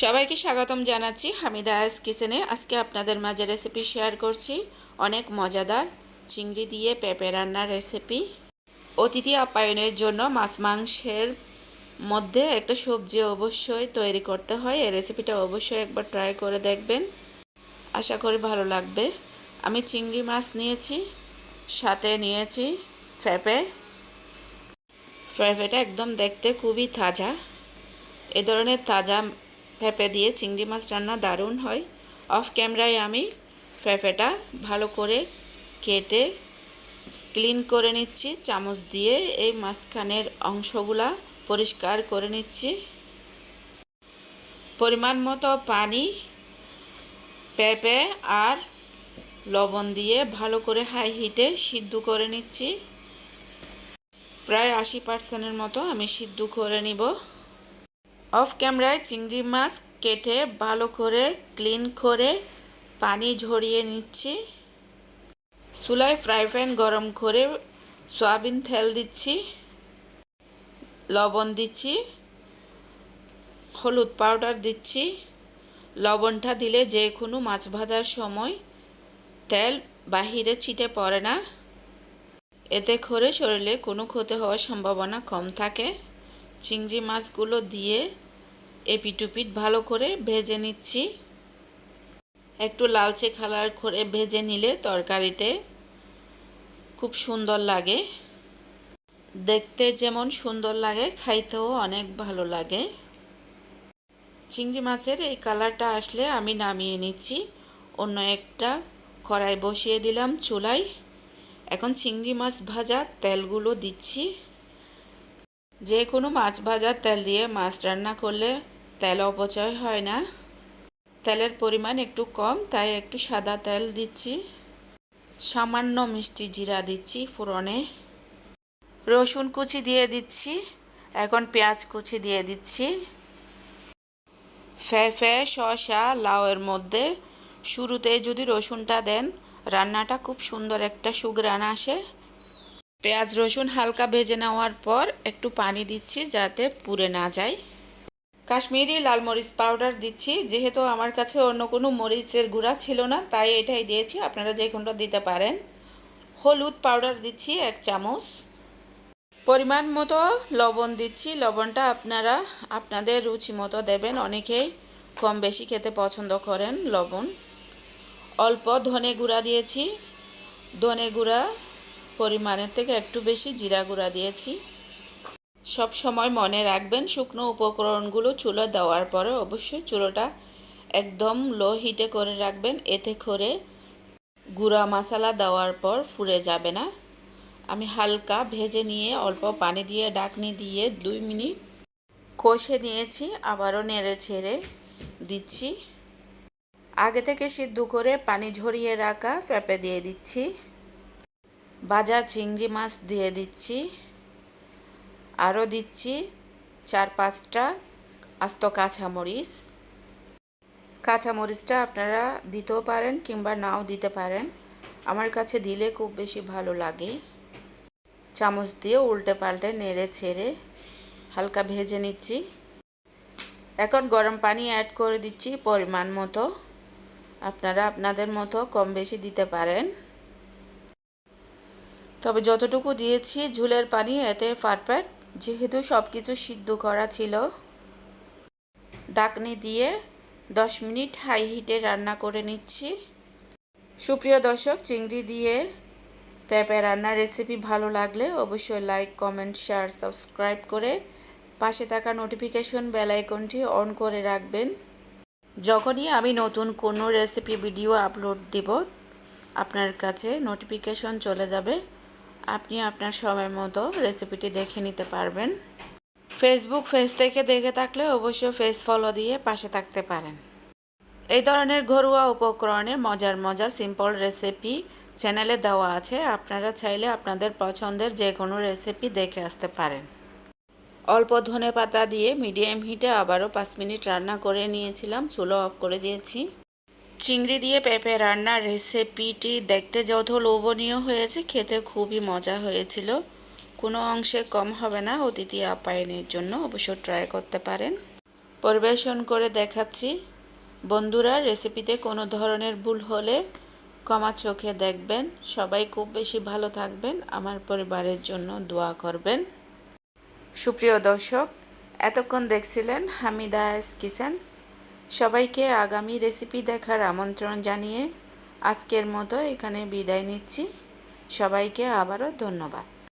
সবাইকে স্বাগতম জানাচ্ছি হামিদা আয়াস কিচেনে। আজকে আপনাদের মাঝে রেসিপি শেয়ার করছি। অনেক মজাদার চিংড়ি দিয়ে পেঁপে রান্নার রেসিপি অতিথি আপ্যায়নের জন্য মাছ মাংসের মধ্যে একটা সবজি অবশ্যই তৈরি করতে হয়। এই রেসিপিটা অবশ্যই একবার ট্রাই করে দেখবেন। আশা করি ভালো লাগবে। আমি চিংড়ি মাছ নিয়েছি, সাথে নিয়েছি পেঁপে। পেঁপেটা একদম দেখতে খুবই তাজা। এ ধরনের তাজা পেঁপে দিয়ে চিংড়ি মাছ রান্না দারুণ হয়। অফ ক্যামেরায় আমি পেঁপেটা ভালো করে কেটে ক্লিন করে নিচ্ছি, চামচ দিয়ে এই মাঝখানের অংশগুলা পরিষ্কার করে নিচ্ছি। পরিমাণ মতো পানি, পেঁপে আর লবণ দিয়ে ভালো করে হাই হিটে সিদ্ধ করে নিচ্ছি। প্রায় আশি পার্সেন্টের মতো আমি সিদ্ধ করে নিব। অফ ক্যামেরায় চিংড়ি মাছ কেটে ভালো করে ক্লিন করে পানি ঝরিয়ে নিচ্ছি। চুলায় ফ্রাই প্যান গরম করে সয়াবিন তেল দিচ্ছি, লবণ দিচ্ছি, হলুদ পাউডার দিচ্ছি। লবণটা দিলে যে কোনো মাছ ভাজার সময় তেল বাহিরে ছিটে পড়ে না। এতে করে শরীরে কোনো ক্ষতি হওয়ার সম্ভাবনা কম থাকে। চিংড়ি মাছগুলো দিয়ে এপিটুপিট ভালো করে ভেজে নিচ্ছি। একটু লালচে কালার করে ভেজে নিলে তরকারিতে খুব সুন্দর লাগে। দেখতে যেমন সুন্দর লাগে, খাইতেও অনেক ভালো লাগে। চিংড়ি মাছের এই কালারটা আসলে আমি নামিয়ে নিচ্ছি। অন্য একটা কড়াই বসিয়ে দিলাম চুলায়। এখন চিংড়ি মাছ ভাজা তেলগুলো দিচ্ছি। যে কোনো মাছ ভাজার তেল দিয়ে মাছ রান্না করলে তেল অপচয় হয় না। তেলের পরিমাণ একটু কম, তাই একটু সাদা তেল দিচ্ছি। সামান্য মিষ্টি জিরা দিচ্ছি ফোড়নে। রসুন কুচি দিয়ে দিচ্ছি, এখন পেঁয়াজ কুচি দিয়ে দিচ্ছি। ফে ফে শসা, লাউয়ের মধ্যে শুরুতে যদি রসুনটা দেন, রান্নাটা খুব সুন্দর একটা সুগ্রান আসে। পেঁয়াজ, রসুন হালকা ভেজে নেওয়ার পর একটু পানি দিচ্ছি যাতে পুড়ে না যায়। কাশ্মীরি লাল মরিচ পাউডার দিচ্ছি। যেহেতু আমার কাছে অন্য কোনো মরিচের গুঁড়া ছিল না, তাই এটাই দিয়েছি। আপনারা যে কোনটা দিতে পারেন। হলুদ পাউডার দিচ্ছি এক চামচ। পরিমাণ মতো লবণ দিচ্ছি। লবণটা আপনারা আপনাদের রুচি মতো দেবেন। অনেকেই কম বেশি খেতে পছন্দ করেন লবণ। অল্প ধনে গুঁড়া দিয়েছি। ধনে গুঁড়া পরিমাণের থেকে একটু বেশি জিরা গুঁড়া দিয়েছি। সব সময় মনে রাখবেন, শুকনো উপকরণগুলো চুলো দেওয়ার পরে অবশ্যই চুলোটা একদম লো হিটে করে রাখবেন। এতে করে গুঁড়া মশলা দেওয়ার পর ফুরে যাবে না। আমি হালকা ভেজে নিয়ে অল্প পানি দিয়ে ডাকনি দিয়ে দুই মিনিট কষে নিয়েছি। আবারও নেড়ে ছেড়ে দিচ্ছি। আগে থেকে সিদ্ধ করে পানি ঝরিয়ে রাখা পেঁপে দিয়ে দিচ্ছি। ভাজা চিংড়ি মাছ দিয়ে দিচ্ছি। আরও দিচ্ছি চার পাঁচটা আস্ত কাঁচামরিচ। কাঁচামরিচটা আপনারা দিতেও পারেন কিংবা নাও দিতে পারেন। আমার কাছে দিলে খুব বেশি ভালো লাগে। চামচ দিয়ে উল্টে পাল্টে নেড়ে ছেড়ে হালকা ভেজে নিচ্ছি। এখন গরম পানি অ্যাড করে দিচ্ছি পরিমাণ মতো। আপনারা আপনাদের মতো কম বেশি দিতে পারেন। তবে যতটুকু দিয়েছি ঝুলের পানি, এতে পারফেক্ট যেহেতু সব কিছু সিদ্ধ করা ছিল, ডাকনি দিয়ে দশ মিনিট হাই হিটে রান্না করে নিচ্ছি। সুপ্রিয় দর্শক, চিংড়ি দিয়ে পেঁপে রান্নার রেসিপি ভালো লাগলে অবশ্যই লাইক কমেন্ট শেয়ার সাবস্ক্রাইব করে পাশে থাকা নোটিফিকেশন বেল আইকনটি অন করে রাখবেন। যখনই আমি নতুন কোনো রেসিপি ভিডিও আপলোড দেব, আপনার কাছে নোটিফিকেশন চলে যাবে। আপনি আপনার সময় মতো রেসিপিটি দেখে নিতে পারবেন। ফেসবুক পেজ থেকে দেখে থাকলে অবশ্যই ফেস ফলো দিয়ে পাশে থাকতে পারেন। এই ধরনের ঘরোয়া উপকরণে মজার মজার সিম্পল রেসিপি চ্যানেলে দেওয়া আছে। আপনারা চাইলে আপনাদের পছন্দের যে কোনো রেসিপি দেখে আসতে পারেন। অল্প ধনে পাতা দিয়ে মিডিয়াম হিটে আবারও পাঁচ মিনিট রান্না করে নিয়েছিলাম। চুলো অফ করে দিয়েছি। চিংড়ি দিয়ে পেঁপে রান্নার রেসিপিটি দেখতে যত লোভনীয় হয়েছে, খেতে খুবই মজা হয়েছিল। কোনো অংশে কম হবে না, অতিথি আপ্যায়নের জন্য অবশ্য ট্রাই করতে পারেন। পরিবেশন করে দেখাচ্ছি। বন্ধুরা রেসিপিতে কোনো ধরনের ভুল হলে ক্ষমা চোখে দেখবেন। সবাই খুব বেশি ভালো থাকবেন। আমার পরিবারের জন্য দোয়া করবেন। সুপ্রিয় দর্শক, এতক্ষণ দেখছিলেন হামিদা এস কিচেন সবাইকে আগামী রেসিপি দেখার আমন্ত্রণ জানিয়ে আজকের মতো এখানে বিদায় নিচ্ছি। সবাইকে আবারও ধন্যবাদ।